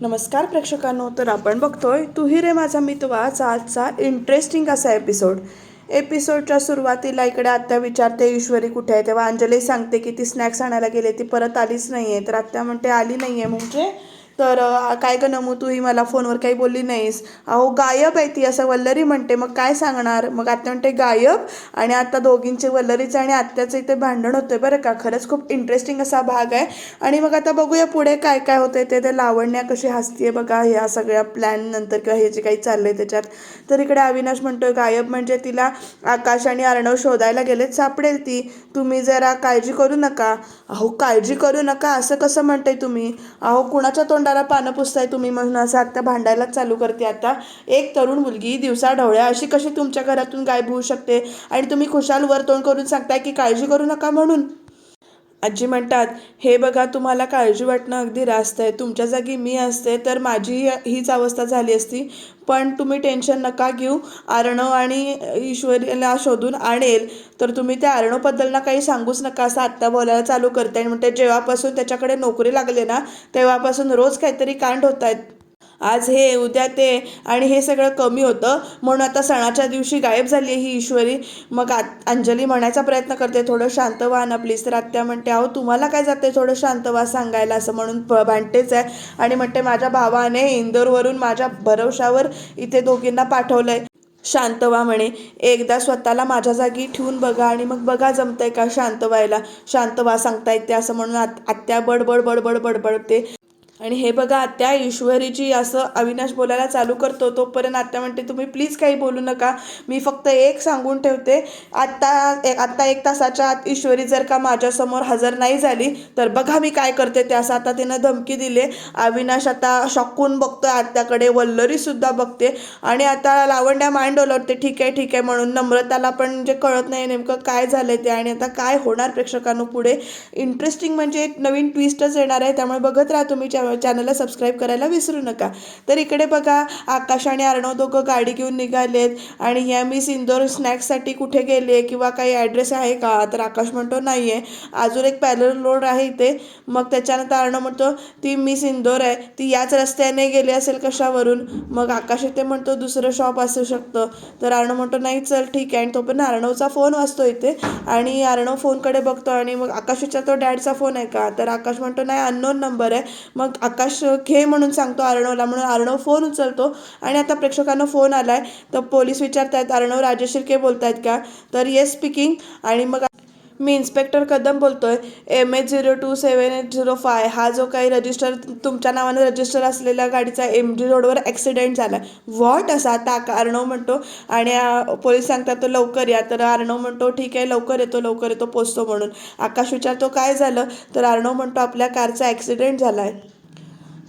नमस्कार प्रेक्षकांनो तर आपण बघतोय तुही रे माझा मितवाचा आजचा इंटरेस्टिंग असा एपिसोड एपिसोडच्या सुरुवातीला इकडे आत्या विचारते ईश्वरी कुठे आहे? तेव्हा अंजली सांगते की ती स्नॅक्स आणायला गेले ती परत आलीच नाही आहे तर आत्या म्हणते आली नाही आहे म्हणजे तर काय का नमू तू ही मला फोनवर काही बोलली नाहीस. अहो गायब आहे ती असं वल्लरी म्हणते. मग काय सांगणार? मग आत्या म्हणते गायब आणि आता दोघींचे वल्लरीचं आणि आत्याचं इथे भांडण होतं बरं का. खरंच खूप इंटरेस्टिंग असा भाग आहे. आणि मग आता बघूया पुढे काय काय होतं ते. ते लावण्या कशी हसतीये बघा ह्या सगळ्या प्लॅन नंतर किंवा हे जे काही चाललंय त्याच्यात. तर इकडे अविनाश म्हणतोय गायब म्हणजे तिला आकाश आणि अर्णव शोधायला गेलेत सापडेल ती. तुम्ही जरा काळजी करू नका. अहो काळजी करू नका असं कसं म्हणताय तुम्ही? अहो कुणाच्या तोंड तोंडाला पानं पुसताय तुम्ही म्हणून असं आता भांडायलाच चालू करते आता. एक तरुण मुलगी दिवसा ढवळ्या. अशी कशी तुमच्या घरातून गायब होऊ शकते? आणि तुम्ही खुशाल वर तोंड करून सांगताय की काळजी करू नका म्हणून? आजी म्हणतात हे बघा तुम्हाला काळजी वाटणं अगदी रास्त आहे. तुमच्या जागी मी असते तर माझी हीच अवस्था झाली असती. पण तुम्ही टेन्शन नका घेऊ. आर्णव आणि ईश्वरीला शोधून आणेल. तर तुम्ही त्या अर्णवबद्दलना काही सांगूच नका असं आत्ता बोलायला चालू करते आणि म्हणते जेव्हापासून त्याच्याकडे नोकरी लागले ना तेव्हापासून रोज काहीतरी कांड होत आहेत आज हे उद्या ते आणि हे सगळं कमी होतं. म्हणून आता सणाच्या दिवशी गायब झाली आहे ही ईश्वरी. मग आ अंजली म्हणायचा प्रयत्न करते थोडं शांत व्हा ना प्लीज तर आत्या म्हणते अहो तुम्हाला काय जाते थोडं शांत व्हा सांगायला असं म्हणून भांडतेच आहे. आणि म्हणते माझ्या भावाने इंदोरवरून माझ्या भरवशावर इथे दोघींना पाठवलं आहे शांत व्हा म्हणे. एकदा स्वतःला माझ्या जागी ठेवून बघा आणि मग बघा जमतंय का शांत व्हायला. शांत व्हा सांगता येते असं म्हणून आत- आत्या बडबड बडबड बडबडते. आणि हे बघा आत्या ईश्वरीची असं अविनाश बोलायला चालू करतो तोपर्यंत आत्या म्हणते तुम्ही प्लीज काही बोलू नका. मी फक्त एक सांगून ठेवते. आत्ता एक आत्ता एक तासाच्या आत ईश्वरी जर का माझ्यासमोर हजर नाही झाली तर बघा मी काय करते. ते असं आता तिनं धमकी दिली. अविनाश आता शॉकून बघतो आत्याकडे वल्लरीसुद्धा बघते. आणि आता लावण्या मांड ओलवते ठीक आहे ठीक आहे म्हणून नम्रताला पण जे कळत नाही नेमकं काय झालं ते आणि आता काय होणार प्रेक्षकांनो पुढे. इंटरेस्टिंग म्हणजे एक नवीन ट्विस्टच येणार आहे त्यामुळे बघत राहा तुम्ही चॅनलला सबस्क्राईब करायला विसरू नका. तर इकडे बघा आकाश आणि अर्णव दोघं गाडी घेऊन निघालेत. आणि ह्या मिस इंदोर स्नॅक्ससाठी कुठे गेले किंवा काही ॲड्रेस आहे का? तर आकाश म्हणतो नाही आहे अजून एक पॅलर रोड आहे इथे. मग त्याच्यानंतर अर्णव म्हणतो ती मिस इंदोर आहे. ती याच रस्त्याने गेली असेल कशावरून? मग आकाश इथे म्हणतो दुसरं शॉप असू शकतं. तर अर्णव म्हणतो नाही चल ठीक आहे. आणि तो पण अर्णवचा फोन वाचतो इथे. आणि अर्णव फोनकडे बघतो आणि मग आकाश विचारतो डॅडचा फोन आहे का? तर आकाश म्हणतो नाही अननोन नंबर आहे. मग आकाश घे म्हणून सांगतो अर्णवला म्हणून. अर्णव फोन उचलतो आणि आता प्रेक्षकांना फोन आलाय. तर पोलीस विचारतायत अर्णव राजेश शिर्के बोलतायत का? तर येस स्पीकिंग आणि मग मी इन्स्पेक्टर कदम बोलतोय. M H zero two seven eight zero five हा जो काही रजिस्टर तुमच्या नावानं रजिस्टर असलेल्या गाडीचा एम जी रोडवर ॲक्सिडेंट झाला व्हॉट असा आता अर्णव म्हणतो. आणि पोलीस सांगतात तो लवकर या. तर अर्णव म्हणतो ठीक आहे लवकर येतो लवकर येतो पोचतो म्हणून. आकाश विचारतो काय झालं? तर अर्णव म्हणतो आपल्या कारचा ॲक्सिडेंट झाला आहे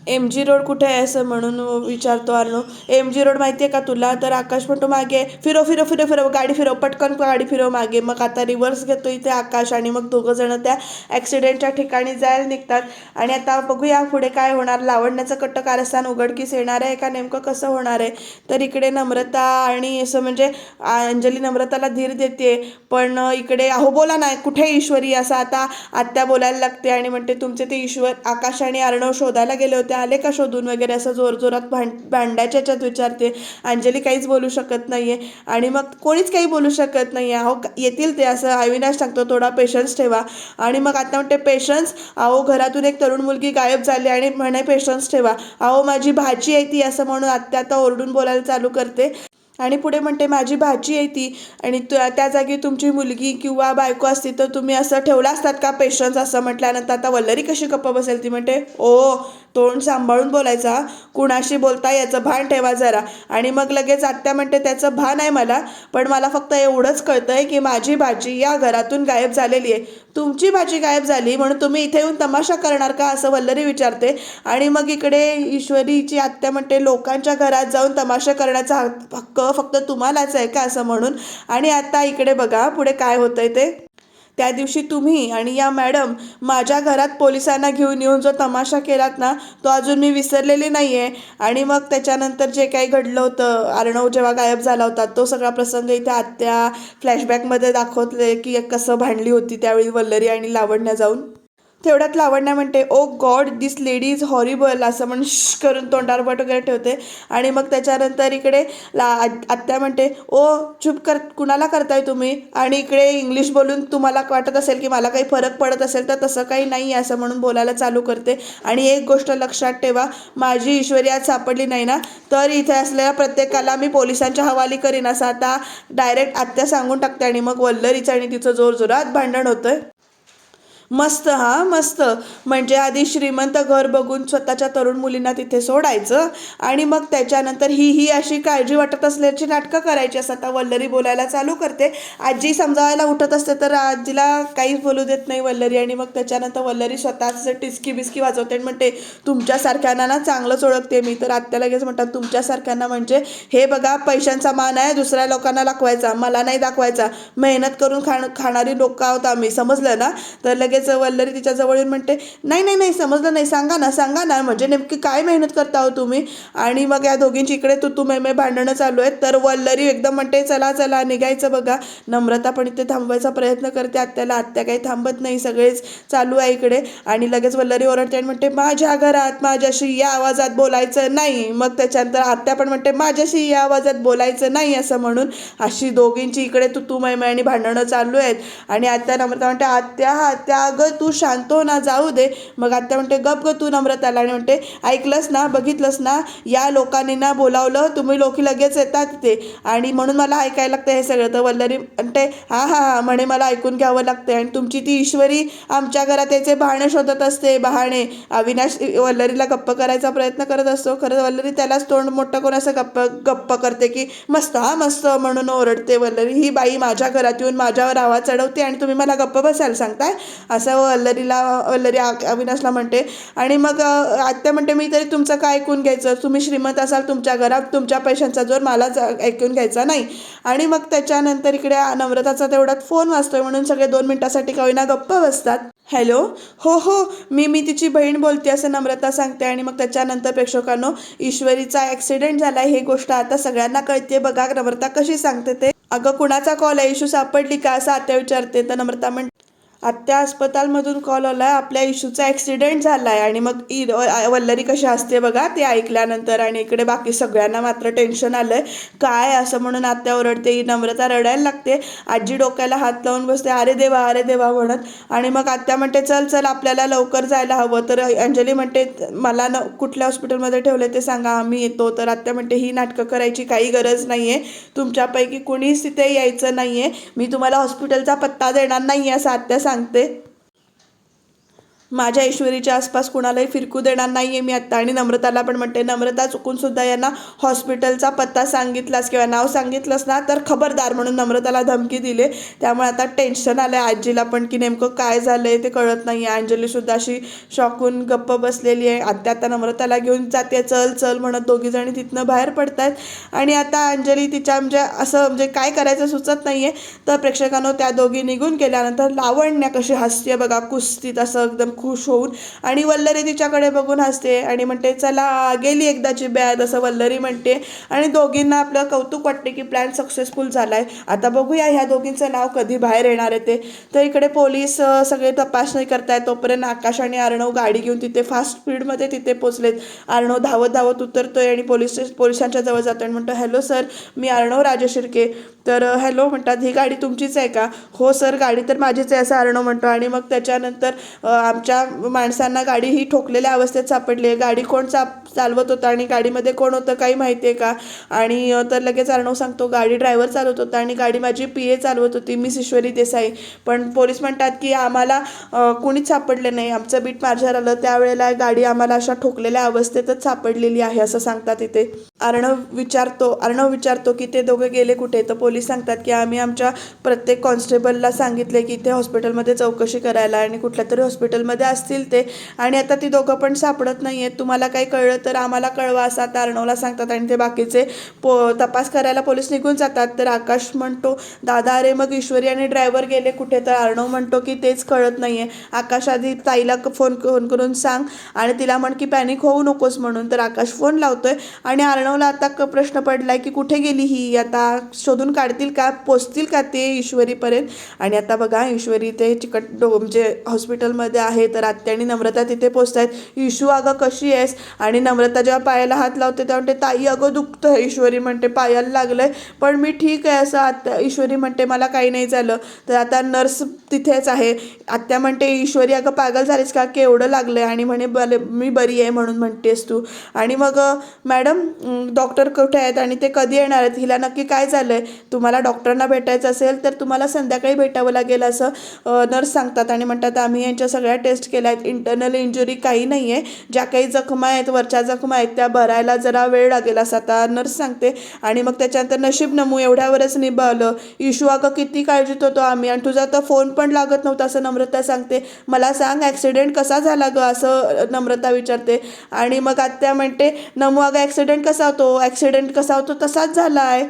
एम जी रोड कुठे आहे असं म्हणून विचारतो अर्णव. एम जी रोड माहिती आहे का तुला? तर आकाश म्हणतो मागे फिरव फिरव फिरव फिरव गाडी फिरव पटकन गाडी फिरव मागे. मग आता रिव्हर्स घेतो इथे आकाश आणि मग दोघं जण त्या ॲक्सिडेंटच्या ठिकाणी जायला निघतात. आणि आता बघूया पुढे काय होणार. लावण्याचं कट्ट कारस्थान उघडकीस येणार आहे का? नेमकं कसं होणार आहे? तर इकडे नम्रता आणि असं म्हणजे अंजली नम्रताला धीर देते पण इकडे अहो बोला ना कुठे ईश्वरी? असं आता आत्या बोलायला लागते आणि म्हणते तुमचे ते ईश्वर आकाश आणि अर्णव शोधायला गेले होते. आले का शोधून वगैरे असं जोरजोरात भांड भांडायच्या याच्यात विचारते. अंजली काहीच बोलू शकत नाही आहे आणि मग कोणीच काही बोलू शकत नाही आहे अहो येतील ते असं अविनाश सांगतो थोडा पेशन्स ठेवा. आणि मग आता म्हणते पेशन्स अहो घरातून एक तरुण मुलगी गायब झाली आणि म्हणे पेशन्स ठेवा. अहो माझी भाजी आहे ती असं म्हणून आत्या आता ओरडून बोलायला चालू करते. आणि पुढे म्हणते माझी भाजी आहे ती. आणि त्या त्या जागी तुमची मुलगी किंवा बायको असती तर तुम्ही असं ठेवला असतात का पेशन्स असं म्हटल्यानंतर आता वल्लरी कशी गप्प बसेल ती म्हणते ओ तोंड सांभाळून बोलायचा. कुणाशी बोलता याचं भान ठेवा जरा. आणि मग लगेच आत्या म्हणते त्याचं भान आहे मला पण मला फक्त एवढंच कळतंय की माझी भाजी या घरातून गायब झालेली आहे. तुमची भाजी गायब झाली म्हणून तुम्ही इथे येऊन तमाशा करणार का असं वल्लरी विचारते. आणि मग इकडे ईश्वरीची आत्या म्हणते लोकांच्या घरात जाऊन तमाशा करण्याचा हक्क फक्त तुम्हालाच आहे का? असं म्हणून. आणि आता इकडे बघा पुढे काय होतंय ते. त्या दिवशी तुम्ही आणि या मॅडम माझ्या घरात पोलिसांना घेऊन येऊन जो तमाशा केलात ना तो अजून मी विसरलेली नाही आहे आणि मग त्याच्यानंतर जे काही घडलं होतं अर्णव जेव्हा गायब झाला होता तो सगळा प्रसंग इथे आत्या फ्लॅशबॅकमध्ये दाखवतले की कसं भांडली होती त्यावेळी वल्लरी आणि लावण्या जाऊन. तेवढ्यात लावण्या म्हणते ओ God this lady is horrible असं म्हण श करून तोंडावर बट वगैरे ठेवते. आणि मग त्याच्यानंतर इकडे ला आत्या म्हणते ओ चुप कर कुणाला करताय तुम्ही? आणि इकडे इंग्लिश बोलून तुम्हाला वाटत असेल की मला काही फरक पडत असेल तर तसं काही नाही आहे असं म्हणून बोलायला चालू करते. आणि एक गोष्ट लक्षात ठेवा माझी ईश्वरी आज सापडली नाही ना तर इथे असलेल्या प्रत्येकाला मी पोलिसांच्या हवाली करीन असं आता डायरेक्ट आत्या सांगून टाकते. आणि मग वल्लरीचं आणि तिचं जोरजोरात भांडण होतं मस्त हा मस्त. म्हणजे आधी श्रीमंत घर बघून स्वतःच्या तरुण मुलींना तिथे सोडायचं आणि मग त्याच्यानंतर ही ही अशी काळजी वाटत असल्याची नाटकं करायची असं आता वल्लरी बोलायला चालू करते. आजी समजावायला उठत असते तर आजीला काहीच बोलू देत नाही वल्लरी आणि मग त्याच्यानंतर वल्लरी स्वतःच टिचकी बिस्की वाजवते आणि म्हणते तुमच्यासारख्यांना ना चांगलंच ओळखते मी. तर आत्या लगेच म्हणतात तुमच्यासारख्यांना म्हणजे हे बघा पैशांचा मान आहे दुसऱ्या लोकांना दाखवायचा मला नाही दाखवायचा. मेहनत करून खाण खाणारी लोक आहोत आम्ही. समजलं ना? तर लगेच वल्लरी तिच्या जवळ येऊन म्हणते नाही नाही नाही समजलं नाही सांगा ना सांगा ना म्हणजे नेमकी काय मेहनत करता हो तुम्ही? आणि मग या दोघींची इकडे तू तू मे मे भांडणं चालू आहेत. तर वल्लरी एकदम म्हणते चला चला निघायचं बघा. नम्रता पण इथे थांबवायचा प्रयत्न करते. आत्याला आत्या काही थांबत नाही सगळेच चालू आहे इकडे. आणि लगेच वल्लरी ओरडते आणि म्हणते माझ्या घरात माझ्याशी या आवाजात बोलायचं नाही. मग त्याच्यानंतर आत्या पण म्हणते माझ्याशी या आवाजात बोलायचं नाही असं म्हणून अशी दोघींची इकडे तू तू मैमे आणि भांडणं चालू आहेत. आणि आत्या नम्रता म्हणते आत्या आत्या अगं तू शांत हो ना जाऊ दे. मग आत्या म्हणते गप ग तू नम्रताला. आणि म्हणते ऐकलंस ना बघितलंस ना या लोकांनी ना बोलावलं तुम्ही लोकी लगेच येतात तिथे आणि म्हणून मला ऐकायला लागतं हे सगळं. तर वल्लरी म्हणते हा हा हा म्हणे मला ऐकून घ्यावं लागतं आणि तुमची ती ईश्वरी आमच्या घरात याचे बहाणे शोधत असते बहाणे. अविनाश वल्लरीला गप्प करायचा प्रयत्न करत असतो. खरं वल्लरी त्यालाच तोंड मोठं करून असं गप्प गप्प करते की मस्त हा मस्त म्हणून ओरडते वल्लरी. ही बाई माझ्या घरात येऊन माझ्यावर आवाज चढवते आणि तुम्ही मला गप्प बसायला सांगताय? असं वल्लरीला वल्लरी अविनाशला म्हणते. आणि मग आत्या म्हणते मी तरी तुमचं काय ऐकून घ्यायचं? तुम्ही श्रीमंत असाल तुमच्या घरात तुमच्या पैशांचा जोर मलाच ऐकून घ्यायचा नाही. आणि मग त्याच्यानंतर इकडे नम्रताचा तेवढ्यात फोन वाचतोय म्हणून सगळे दोन मिनिटासाठी कविना गप्प बसतात. हॅलो? हो हो मी मी तिची बहीण बोलते असं नम्रता सांगते. आणि मग त्याच्यानंतर प्रेक्षकांनो ईश्वरीचा ॲक्सिडेंट झाला ही गोष्ट आता सगळ्यांना कळते बघा नम्रता कशी सांगते ते. अगं कुणाचा कॉल आहे? इशू सापडली का? असं आत्या विचारते. तर नम्रता म्हणते आत्या अस्पतालमधून कॉल आला आहे आपल्या इशूचा ॲक्सिडेंट झाला आहे आणि मग ईद वल्लरी कशी असते बघा. ते ऐकल्यानंतर आणि इकडे बाकी सगळ्यांना मात्र टेन्शन आलं आहे काय असं म्हणून आत्या ओरडते? ही नम्रता रडायला लागते. आजी डोक्याला हात लावून बसते. अरे देवा अरे देवा म्हणत. आणि मग आत्या म्हणते चल चल आपल्याला लवकर जायला हवं. तर अंजली म्हणते मला न कुठल्या हॉस्पिटलमध्ये ठेवले ते सांगा. आम्ही येतो. तर आत्या म्हणते ही नाटकं करायची काही गरज नाही आहे तुमच्यापैकी कुणीच तिथे यायचं नाही आहे मी तुम्हाला हॉस्पिटलचा पत्ता देणार नाही आहे असं आत्या सांगते. माझ्या ऐश्वरीच्या आसपास कुणालाही फिरकू देणार नाही आहे मी आत्ता. आणि नम्रताला पण म्हणते नम्रता चुकून सुद्धा यांना हॉस्पिटलचा पत्ता सांगितलास किंवा नाव सांगितलंस ना तर खबरदार म्हणून नम्रताला धमकी दिले. त्यामुळे आता टेन्शन आलं आहे आजीला पण की नेमकं काय झालं आहे ते कळत नाही आहे अंजलीसुद्धा अशी शॉकून गप्प बसलेली आहे. आत्या आता नम्रताला घेऊन जाते चल चल म्हणत दोघीजणी तिथनं बाहेर पडत आहेत आणि आता अंजली तिच्या म्हणजे असं म्हणजे काय करायचं सुचत नाही आहे तर प्रेक्षकांनो त्या दोघी निघून गेल्यानंतर लावण्या कशी हसते बघा कुस्तीत असं एकदम खुश होऊन. आणि वल्लरी तिच्याकडे बघून हसते आणि म्हणते चला गेली एकदाची बॅग असं वल्लरी म्हणते. आणि दोघींना आपलं कौतुक वाटते की प्लॅन सक्सेसफुल झाला आहे आता बघूया ह्या दोघींचं नाव कधी बाहेर येणार आहे ते. तर इकडे पोलीस सगळे तपासणी करतायत. तोपर्यंत आकाश आणि अर्णव गाडी घेऊन तिथे फास्ट स्पीडमध्ये तिथे पोचलेत. अर्णव धावत धावत उतरतोय आणि पोलीस पोलिसांच्या जवळ जातो आणि म्हणतो हॅलो सर मी अर्णव राजशिर्के. तर हॅलो म्हणतात ही गाडी तुमचीच आहे का? हो सर गाडी तर माझीच आहे असं अर्णव म्हणतो. आणि मग त्याच्यानंतर आमच्या आमच्या माणसांना गाडी ही ठोकलेल्या अवस्थेत सापडली आहे. गाडी कोण चाप चालवत होता आणि गाडीमध्ये कोण होतं काही माहिती आहे का? आणि तर लगेच अर्णव सांगतो गाडी ड्रायव्हर चालवत होता आणि गाडी माझी पी ए चालवत होती मिस ईश्वरी देसाई. पण पोलीस म्हणतात की आम्हाला कुणीच सापडले नाही. आमचं बीट मार्जर आलं. त्यावेळेला गाडी आम्हाला अशा ठोकलेल्या अवस्थेतच सापडलेली आहे असं सांगतात इथे. अर्णव विचारतो अर्णव विचारतो की ते दोघे गेले कुठे? तर पोलीस सांगतात की आम्ही आमच्या प्रत्येक कॉन्स्टेबलला सांगितले की ते हॉस्पिटलमध्ये चौकशी करायला आणि कुठल्या तरी हॉस्पिटलमध्ये असतील ते. आणि आता ती दोघं पण सापडत नाही आहेत तुम्हाला काही कळलं तर आम्हाला कळवा असं आता अर्णवला सांगतात आणि ते बाकीचे पो तपास करायला पोलीस निघून जातात. तर आकाश म्हणतो दादा अरे मग ईश्वरी आणि ड्रायव्हर गेले कुठे? तर अर्णव म्हणतो की तेच कळत नाही आहे आकाश आधी ताईला फोन फोन करून सांग आणि तिला म्हण की पॅनिक होऊ नकोस म्हणून. तर आकाश फोन लावतोय आणि अर्णव अर्णवला आता क प्रश्न पडलाय की कुठे गेली ही? आता शोधून काढतील का? पोचतील का ते ईश्वरीपर्यंत? आणि आता बघा ईश्वरी ते चिकट डो म्हणजे हॉस्पिटलमध्ये आहे तर आत्या आणि नम्रता तिथे पोचत आहेत अगं कशी आहेस? आणि नम्रता जेव्हा पायाला हात लावते तेव्हा म्हणते ताई अगं दुखतं ईश्वरी म्हणते पायाला लागलंय. पण मी ठीक आहे असं आत्या ईश्वरी म्हणते मला काही नाही झालं. तर आता नर्स तिथेच आहे. आत्या म्हणते ईश्वरी अगं पागल झालीस का? केवढं लागलंय? आणि म्हणे बले मी बरी आहे म्हणून म्हणतेस तू. आणि मग मॅडम डॉक्टर कुठे आहेत आणि ते कधी येणार आहेत? हिला नक्की काय झालं आहे तुम्हाला डॉक्टरांना भेटायचं असेल तर तुम्हाला संध्याकाळी भेटावं लागेल असं नर्स सांगतात. आणि म्हणतात आम्ही यांच्या सगळ्या टेस्ट केल्या आहेत. इंटरनल इंजुरी काही नाही आहे ज्या काही जखमा आहेत वरच्या जखमा आहेत त्या भरायला जरा वेळ लागेल असं आता नर्स सांगते. आणि मग त्याच्यानंतर नशीब नमू एवढ्यावरच निभावलं. इशू अगं किती काळजीत होतो आम्ही. आणि तुझा तर फोन पण लागत नव्हता असं नम्रता सांगते. मला सांग ॲक्सिडेंट कसा झाला गं? असं नम्रता विचारते. आणि मग आत्या म्हणते नमू अगं ॲक्सिडेंट कसा होतो ॲक्सिडेंट कसा होतो तसाच झाला आहे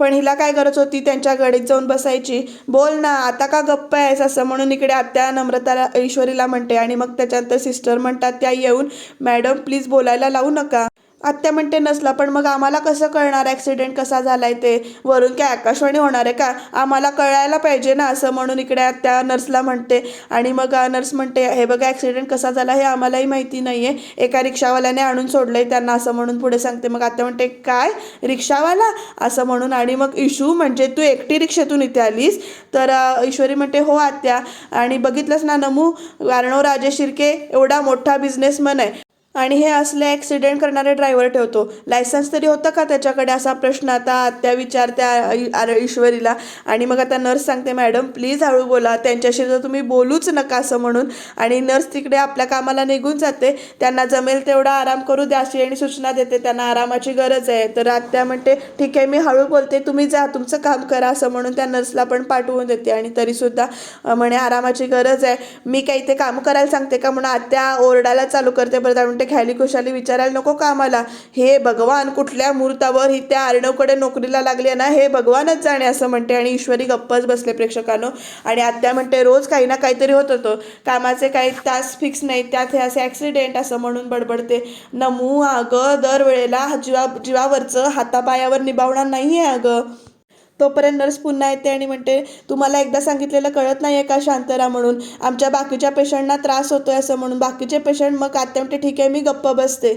पण हिला काय गरज होती त्यांच्या गडीत जाऊन बसायची? बोल ना आता का गप्प आहेस असं म्हणून इकडे आत्या नम्रताला ईश्वरीला म्हणते. आणि मग त्याच्यानंतर सिस्टर म्हणतात त्या येऊन मॅडम प्लीज बोलायला लावू नका. आत्या म्हणते नसला पण मग आम्हाला कसं कळणार ॲक्सिडेंट कसा झालाय ते? वरून काय आकाशवाणी होणार आहे का? आम्हाला कळायला पाहिजे ना असं म्हणून इकडे आत्या नर्सला म्हणते. आणि मग नर्स म्हणते हे बघा ॲक्सिडेंट कसा झाला हे आम्हालाही माहिती नाही आहे एका रिक्षावाल्याने आणून सोडलंय त्यांना असं म्हणून पुढे सांगते. मग आत्या म्हणते काय? रिक्षावाला? असं म्हणून. आणि मग इशू म्हणजे तू एकटी रिक्षेतून इथे आलीस? तर ईश्वरी म्हणते हो आत्या. आणि बघितलंस ना नमू? अर्णव राजे शिर्के एवढा मोठा बिझनेसमन आहे. आणि हे असले ॲक्सिडेंट करणारे ड्रायव्हर ठेवतो. लायसन्स तरी होतं का त्याच्याकडे? असा प्रश्न आता आत्या विचारत्या त्या आर- ईश्वरीला. आणि मग आता नर्स सांगते मॅडम प्लीज हळू बोला. त्यांच्याशी तर तुम्ही बोलूच नका असं म्हणून. आणि नर्स तिकडे आपल्या कामाला निघून जाते. त्यांना जमेल तेवढा आराम करू द्या अशी आणि सूचना देते. त्यांना आरामाची गरज आहे. तर आत्या म्हणते ठीक आहे मी हळू बोलते. तुम्ही जा तुमचं काम करा असं म्हणून त्या नर्सला पण पाठवून देते. आणि तरीसुद्धा म्हणे आरामाची गरज आहे. मी काही ते काम करायला सांगते का? म्हणून आत्या ओरडायला चालू करते. परत म्हणते कुठे ख्याली खुशाली विचारायला नको का आम्हाला? हे भगवान कुठल्या मुहूर्तावर ही त्या अर्णवकडे नोकरीला लागली ना हे भगवानच जाणे असं म्हणते आणि ईश्वरी गप्पच बसले प्रेक्षकांनो. आणि आत्या म्हणते रोज काही ना काहीतरी होत होतं. कामाचे काही तास फिक्स नाही त्यात हे असे ॲक्सिडेंट असं म्हणून बडबडते. नमू अगं दरवेळेला जीवा जीवावरचं हातापायावर निभावणार नाही आहे अगं. तोपर्यंत नर्स पुन्हा येते आणि म्हणते तुम्हाला एकदा सांगितलेलं कळत नाही आहे का शांतरा म्हणून? आमच्या बाकीच्या पेशंटना त्रास होतोय असं म्हणून. बाकीचे पेशंट मग आत्या म्हणते ठीक आहे मी गप्प बसते.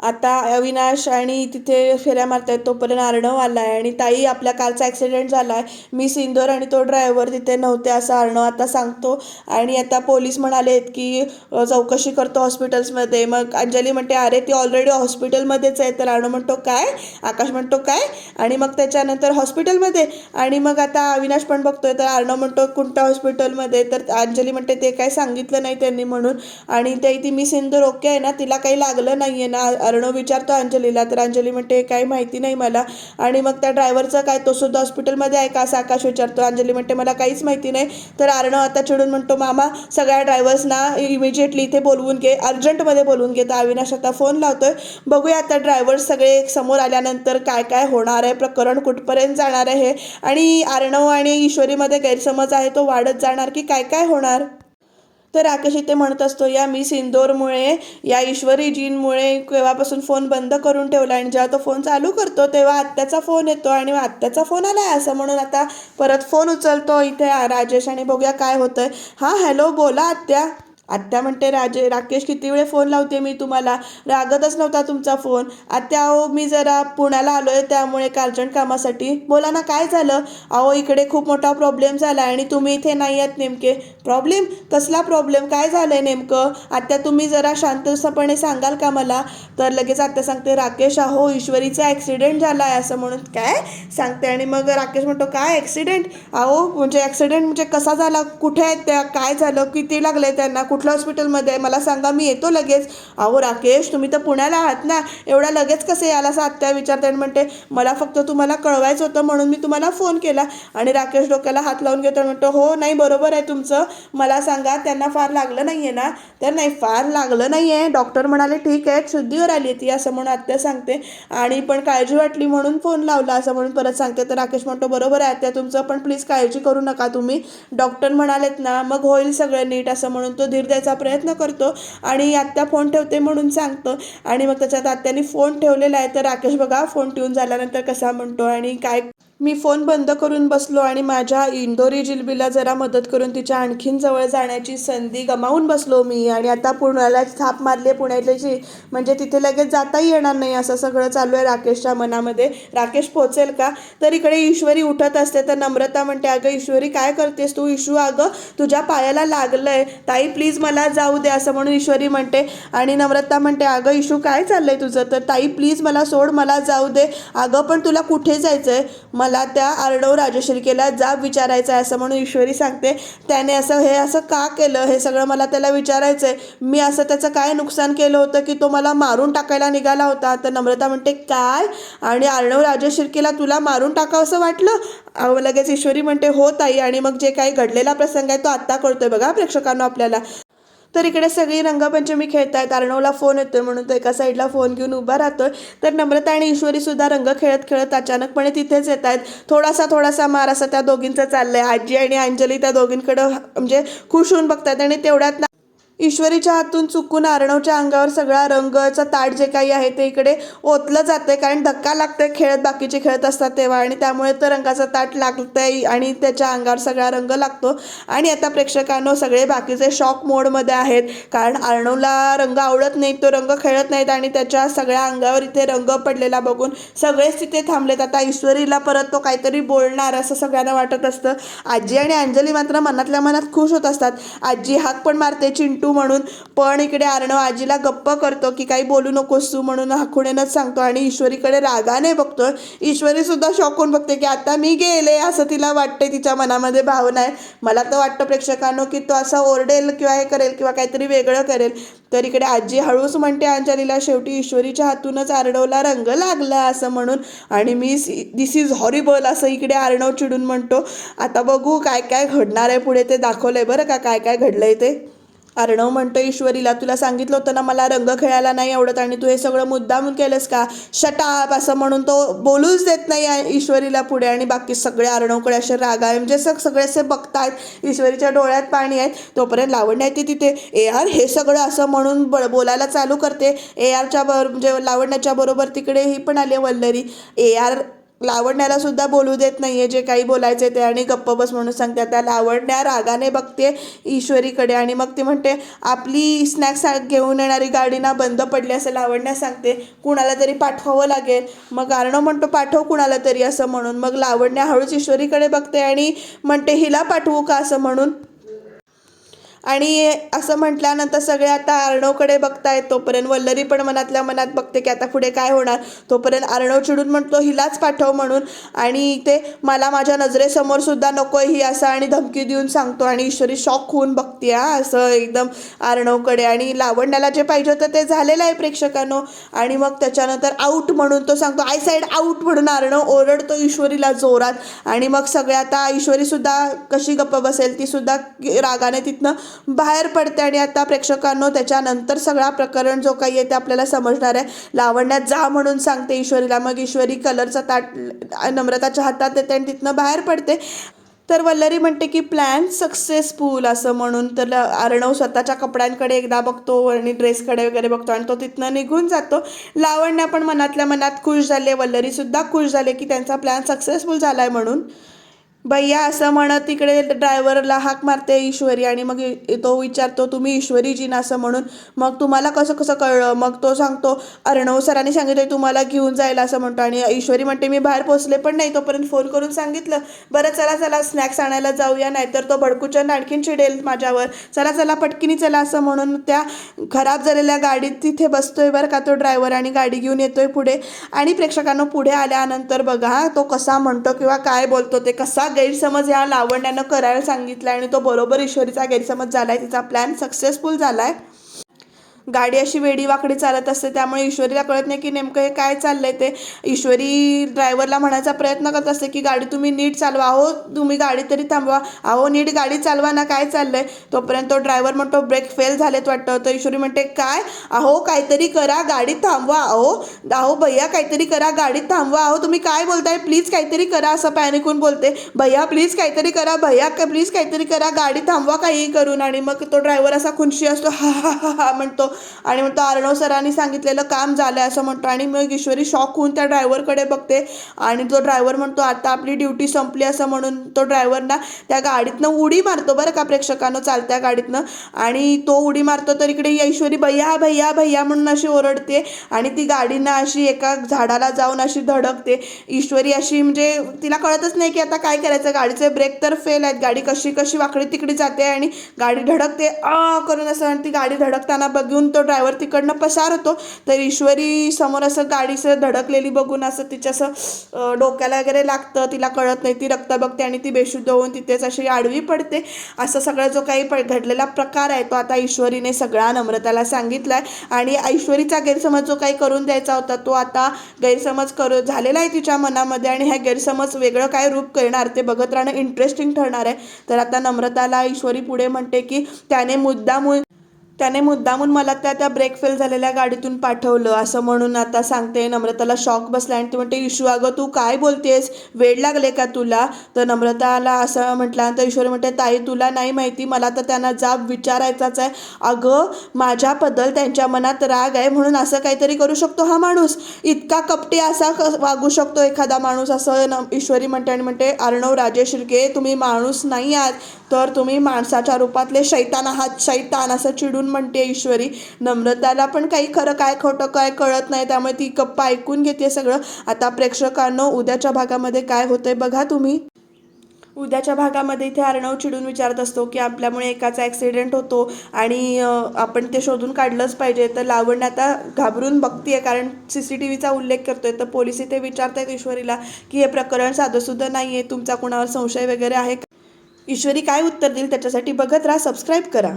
आता अविनाश आणि तिथे फेऱ्या मारतायत तोपर्यंत अर्णव आला आहे आणि ताई आपल्या कारचा ॲक्सिडेंट झाला आहे मी सिंदूर आणि तो ड्रायव्हर तिथे नव्हते असं अर्णव आता सांगतो. आणि आता पोलीस म्हणाले आहेत की चौकशी करतो हॉस्पिटल्समध्ये. मग अंजली म्हणते अरे ती ऑलरेडी हॉस्पिटलमध्येच आहे. तर अर्णव म्हणतो काय? आकाश म्हणतो काय? आणि मग त्याच्यानंतर हॉस्पिटलमध्ये. आणि मग आता अविनाश पण बघतोय तर अर्णव म्हणतो कोणत्या हॉस्पिटलमध्ये. तर अंजली म्हणते ते काय सांगितलं नाही त्यांनी म्हणून. आणि ते ती मी सिंदूर ओके आहे ना? तिला काही लागलं नाही आहे ना? अर्णव विचारतो अंजलीला तर अंजली म्हणते काही माहिती नाही मला. आणि मग त्या ड्रायव्हरचा काय तो सुद्धा हॉस्पिटलमध्ये आहे का? असं आकाश विचारतो. अंजली म्हणते मला काहीच माहिती नाही. तर अर्णव आता चिडून म्हणतो मामा सगळ्या ड्रायव्हर्सना इमिजिएटली इथे बोलवून घे अर्जंटमध्ये बोलवून घे. तर अविनाश आता फोन लावतोय बघूया आता ड्रायव्हर्स सगळे समोर आल्यानंतर काय काय होणार आहे प्रकरण कुठपर्यंत जाणार आहे हे? आणि अर्णव आणि ईश्वरीमध्ये गैरसमज आहे तो वाढत जाणार की काय काय होणार? तर राकेश इथे म्हणत असतो या मिस इंदोरमुळे या ईश्वरी जीनमुळे केव्हापासून फोन बंद करून ठेवला आणि जेव्हा तो फोन चालू करतो तेव्हा आत्याचा फोन येतो आणि मग आत्याचा फोन आला आहे असं म्हणून आता परत फोन उचलतो. इथे राजेश आणि बघूया काय होतंय. हां हॅलो बोला आत्या. आत्या म्हणते राजे राकेश किती वेळ फोन लावते मी तुम्हाला? रागतच नव्हता तुमचा फोन आत्या अहो मी जरा पुण्याला आलो आहे त्यामुळे अर्जंट कामासाठी. बोला ना काय झालं? अहो इकडे खूप मोठा प्रॉब्लेम झाला आहे आणि तुम्ही इथे नाही आहात नेमके. प्रॉब्लेम कसला प्रॉब्लेम काय झालं आहे नेमकं? आत्या तुम्ही जरा शांतपणे सांगाल का मला? तर लगेच आत्या सांगते राकेश अहो ईश्वरीचा ॲक्सिडेंट झाला आहे असं म्हणून. काय? सांगते आणि मग राकेश म्हणतो काय ॲक्सिडेंट अहो म्हणजे ॲक्सिडेंट म्हणजे कसा झाला? कुठे आहेत त्या? काय झालं? किती लागले त्यांना? कुठल्या हॉस्पिटलमध्ये आहे? मला सांगा मी येतो लगेच. अहो राकेश तुम्ही तर पुण्याला आहात ना. एवढा लगेच कसे याला असं आत्या विचारते आणि म्हणते मला फक्त तुम्हाला कळवायचं होतं म्हणून मी तुम्हाला फोन केला. आणि राकेश डोक्याला हात लावून घेतो म्हणतो हो नाही बरोबर आहे तुमचं. मला सांगा त्यांना फार लागलं नाही आहे ना? तर नाही फार लागलं नाही आहे डॉक्टर म्हणाले ठीक आहे शुद्धीवर आली ती असं म्हणून आत्या सांगते. आणि पण काळजी वाटली म्हणून फोन लावला असं म्हणून परत सांगते. तर राकेश म्हणतो बरोबर आहे आत्या तुमचं पण प्लीज काळजी करू नका तुम्ही. डॉक्टर म्हणालेत ना मग होईल सगळं नीट असं म्हणून तो धीर धीर द्यायचा प्रयत्न करतो आणि आत्या फोन ठेवते म्हणून सांगतो. आणि मग त्याच्यात आत्याने फोन ठेवलेला आहे. तर राकेश बघा फोन ठेवून झाल्यानंतर कसा म्हणतो आणि काय मी फोन बंद करून बसलो आणि माझ्या इंदोरी जिलबीला जरा मदत करून तिच्या आणखीन जवळ जाण्याची संधी गमावून बसलो मी. आणि आता पुण्याला थाप मारली आहे पुण्यातल्याची म्हणजे तिथे लगेच जाताही येणार नाही असं सगळं चालू आहे राकेशच्या मनामध्ये. राकेश पोचेल का? तर इकडे ईश्वरी उठत असते तर नम्रता म्हणते अगं ईश्वरी काय करतेस तू? इशू अगं तुझ्या पायाला लागलंय. ताई प्लीज मला जाऊ दे असं म्हणून ईश्वरी म्हणते. आणि नम्रता म्हणते अगं इशू काय चाललं आहे तुझं? तर ताई प्लीज मला सोड मला जाऊ दे. अगं पण तुला कुठे जायचं आहे मला त्या आर्णव राजश्रीकेला जाब विचारायचा आहे असं म्हणून ईश्वरी सांगते त्याने असं हे असं का केलं? हे सगळं मला त्याला विचारायचं आहे मी असं त्याचं काय नुकसान केलं होतं की तो मला मारून टाकायला निघाला होता? तर नम्रता म्हणते काय? आणि आर्णव राजशिर्केला तुला मारून टाकावं असं वाटलं? अहो, लगेच ईश्वरी म्हणते हो ताई आणि मग जे काही घडलेला प्रसंग आहे तो आत्ता कळतोय बघा प्रेक्षकांना आपल्याला. तर इकडे सगळी रंगपंचमी खेळतायत. अर्णवला फोन येतोय म्हणून तो एका साईडला फोन घेऊन उभा राहतोय. तर नम्रता आणि ईश्वरी सुद्धा रंग खेळत खेळत अचानकपणे तिथेच येत आहेत थोडासा थोडासा मार असा त्या दोघींचा चाललाय. आजी आणि अंजली त्या दोघींकडं म्हणजे खुश होऊन बघतात आणि तेवढ्यात ना ईश्वरीच्या हातून चुकून आर्णवच्या अंगावर सगळा रंगाचा ताट जे काही आहे ते इकडे ओतलं जाते कारण धक्का लागतंय खेळत बाकीचे खेळत असतात तेव्हा. आणि त्यामुळे तर रंगाचा ताट लागतंय आणि त्याच्या अंगावर सगळा रंग लागतो. आणि आता प्रेक्षकांनो सगळे बाकीचे शॉक मोडमध्ये आहेत. कारण अर्णवला रंग आवडत नाही तो रंग खेळत नाहीत आणि त्याच्या सगळ्या अंगावर इथे रंग पडलेला बघून सगळेच तिथे थांबलेत. आता ईश्वरीला परत तो काहीतरी बोलणार असं सगळ्यांना वाटत असतं. आजी आणि अंजली मात्र मनातल्या मनात खुश होत असतात. आजी हाक पण मारते चिंटू म्हणून. पण इकडे अर्णव आजीला गप्प करतो की काही बोलू नकोस तू म्हणून हाकुणेनच सांगतो. आणि ईश्वरीकडे रागाने बघतोय. ईश्वरी सुद्धा शॉक होऊन बघते की आता मी गेले असं तिला वाटते तिच्या मनामध्ये भावना आहे. मला तर वाटतं प्रेक्षकांनो की तो असा ओरडेल किंवा हे करेल किंवा काहीतरी वेगळं करेल. तर इकडे आजी हळूच म्हणते अंजलीला शेवटी ईश्वरीच्या हातूनच आरडवला रंग लागला असं म्हणून. आणि मी दिस इज हॉरिबल असं इकडे आर्णव चिडून म्हणतो. आता बघू काय काय घडणार आहे पुढे ते दाखवलं आहे बरं का? काय काय घडलंय ते? अर्णव म्हणतो ईश्वरीला तुला सांगितलं होतं ना मला रंग खेळायला नाही आवडत आणि तू हे सगळं मुद्दामून केलंस का? शटाप असं म्हणून तो बोलूच देत नाही आहे ईश्वरीला पुढे आणि बाकी सगळे अर्णवकडे असे राग आहे म्हणजे सग सगळे असे बघतात ईश्वरीच्या डोळ्यात पाणी आहेत तोपर्यंत लावण्या येते तिथे. ए आर हे सगळं असं म्हणून ब बोलायला चालू करते. ए आरच्या बरोबर म्हणजे लावण्याच्या बरोबर तिकडे ही पण आली वल्लरी. ए आर लावण्याला सुद्धा बोलू देत नाही आहे जे काही बोलायचे ते आणि गप्प बस म्हणून सांगते आता लावण्या रागाने बघते ईश्वरीकडे आणि मग ती म्हणते आपली स्नॅक्स घेऊन येणारी गाडी ना बंद पडली असं लावण्या सांगते. कुणाला तरी पाठवावं लागेल. मग अर्णव म्हणतो पाठव कुणाला तरी असं म्हणून. मग लावण्या हळूच ईश्वरीकडे बघते आणि म्हणते हिला पाठवू का? असं म्हणून आणि असं म्हटल्यानंतर सगळे आता अर्णवकडे बघतायत तोपर्यंत वल्लरी पण मनातल्या मनात बघते की आता पुढे काय होणार. तोपर्यंत अर्णव चिडून म्हणतो हिलाच पाठव म्हणून. आणि ते मला माझ्या नजरेसमोर सुद्धा नको ही असं आणि धमकी देऊन सांगतो आणि ईश्वरी शॉक होऊन बघते हा असं एकदम अर्णवकडे. आणि लावण्याला जे पाहिजे होतं ते झालेलं आहे प्रेक्षकांनो. आणि मग त्याच्यानंतर आऊट म्हणून तो सांगतो आय साईड आऊट म्हणून अर्णव ओरडतो ईश्वरीला जोरात. आणि मग सगळे आता ईश्वरी सुद्धा कशी गप्प बसेल ती सुद्धा रागाने तिथनं बाहेर पडते आणि आता प्रेक्षकांनो त्याच्यानंतर सगळा प्रकरण जो काही आहे ते आपल्याला समजणार आहे. लावण्यात जा म्हणून सांगते ईश्वरीला. मग ईश्वरी कलरचा ताट नम्रताच्या हातात येते आणि तिथनं बाहेर पडते. तर वल्लरी म्हणते की प्लॅन सक्सेसफुल असं म्हणून. तर अर्णव स्वतःच्या कपड्यांकडे एकदा बघतो आणि ड्रेसकडे वगैरे बघतो आणि तो तिथनं निघून जातो. लावण्या पण मनातल्या मनात खुश झाले वल्लरीसुद्धा खुश झाले की त्यांचा प्लॅन सक्सेसफुल झाला आहे म्हणून. भैया असं म्हणत तिकडे ड्रायव्हरला हाक मारते ईश्वरी आणि मग तो विचारतो तुम्ही ईश्वरीजी असं म्हणून मग तुम्हाला कसं कसं कळलं? मग तो सांगतो अर्णव सरांनी सांगितलं तुम्हाला घेऊन जायला असं म्हणतो. आणि ईश्वरी म्हणते मी बाहेर पोचले पण नाही तोपर्यंत फोन करून सांगितलं. बरं चला चला स्नॅक्स आणायला जाऊया नाहीतर तो भडकूचंद आणखीन चिडेल माझ्यावर. चला चला पटकिनी चला असं म्हणून त्या खराब झालेल्या गाडीत तिथे बसतोय बरं का तो ड्रायव्हर आणि गाडी घेऊन येतोय पुढे. आणि प्रेक्षकांना पुढे आल्यानंतर बघा तो कसा म्हणतो किंवा काय बोलतो ते कसा गैरसमज या लावण्यानं करायला सांगितलं आणि तो बरोबर ईश्वरीचा गैरसमज झाला आहे तिचा प्लॅन सक्सेसफुल झाला आहे गाडी अशी वेडी वाकडी चालत असते त्यामुळे ईश्वरीला कळत नाही की नेमकं हे काय चाललंय ते. ईश्वरी ड्रायव्हरला म्हणायचा प्रयत्न करत असते की गाडी तुम्ही नीट चालवा. अहो तुम्ही गाडी तरी थांबवा. अहो नीट गाडी चालवा ना काय चाललंय? तोपर्यंत तो ड्रायव्हर म्हणतो ब्रेक फेल झालेत वाटतं. तर ईश्वरी म्हणते काय? अहो काहीतरी करा गाडी थांबवा. अहो अहो भैया काहीतरी करा गाडी थांबवा. अहो तुम्ही काय बोलताय? प्लीज काहीतरी करा असं पॅनिकून बोलते. भैया प्लीज काहीतरी करा भैया प्लीज काहीतरी करा गाडी थांबवा काही करून. आणि मग तो ड्रायव्हर असा खुनशी असतो हा हा हा हा म्हणतो. आणि म्हणतो अर्णव सरांनी सांगितलेलं काम झालं असं म्हणतो. आणि मग ईश्वरी शॉक होऊन त्या ड्रायव्हरकडे बघते. आणि तो ड्रायव्हर म्हणतो आता आपली ड्युटी संपली असं म्हणून तो ड्रायव्हर ना त्या गाडीतनं उडी मारतो बरं का प्रेक्षकानं चालत्या गाडीतनं. आणि तो उडी मारतो तर इकडे ऐश्वरी भैया भैया भैया म्हणून अशी ओरडते. आणि ती गाडीना अशी एका झाडाला जाऊन अशी धडकते. ईश्वरी अशी म्हणजे तिला कळतच नाही की आता काय करायचं. गाडीचे ब्रेक तर फेल आहेत. गाडी कशी कशी वाकडी तिकडी जाते आणि गाडी धडकते आ करून असं. आणि ती गाडी धडकताना बघून तो ड्रायव्हर तिकडनं पसार होतो तर ईश्वरी समोर असं गाडीचं धडकलेली बघून असं तिच्या असं डोक्याला वगैरे लागतं. तिला कळत नाही. ती रक्त बघते आणि ती बेशुद्ध होऊन तिथेच अशी आडवी पडते. असं सगळा जो काही प- घडलेला प्रकार आहे तो आता ईश्वरीने सगळा नम्रताला सांगितला आहे आणि ऐश्वरीचा गैरसमज जो काही करून द्यायचा होता तो आता गैरसमज करू झालेला आहे तिच्या मनामध्ये. आणि हा गैरसमज वेगळं काय रूप करणार? ते बघत राहणं इंटरेस्टिंग ठरणार आहे. तर आता नम्रताला ईश्वरी पुढे म्हणते की त्याने मुद्दामून त्याने मुद्दामून मला त्या त्या ब्रेक फेल झालेल्या गाडीतून पाठवलं. असं म्हणून आता सांगते नम्रताला शॉक बसला आणि ती म्हणते इशू अगं तू काय बोलतेस? वेळ लागले का तुला? तर नम्रताला असं म्हटल्यानंतर ईश्वरी म्हणते ताई तुला नाही माहिती मला तर त्यांना जाब विचारायचाच आहे. अगं माझ्याबद्दल त्यांच्या मनात राग आहे म्हणून असं काहीतरी करू शकतो हा माणूस. इतका कपटी असा वागू शकतो एखादा माणूस असं न ईश्वरी म्हणते आणि म्हणते अर्णव राजेश शिर्के तुम्ही माणूस नाही आहात. तर तुम्ही माणसाच्या रूपातले शैतान आहात. शैतान असं चिडून म्हणते ईश्वरी. नम्रताला पण काही खरं काय खोटं काय कळत नाही. त्यामुळे ती गप्प ऐकून घेते सगळं. आता प्रेक्षकांनो उद्याच्या भागामध्ये काय होतंय बघा तुम्ही. उद्याच्या भागामध्ये इथे अर्णव चिडून विचारत असतो की आपल्यामुळे एकाचा ॲक्सिडेंट होतो आणि आपण ते शोधून काढलंच पाहिजे. तर लावण्य आता घाबरून बघतीये कारण सी सी टी व्हीचा उल्लेख करतोय. तर पोलीस इथे विचारतायत ईश्वरीला की हे प्रकरण साधंसुद्धा नाही आहे तुमचा कुणावर संशय वगैरे आहे का? ईश्वरी काय उत्तर देईल त्याच्यासाठी बघत राहा सबस्क्राईब करा.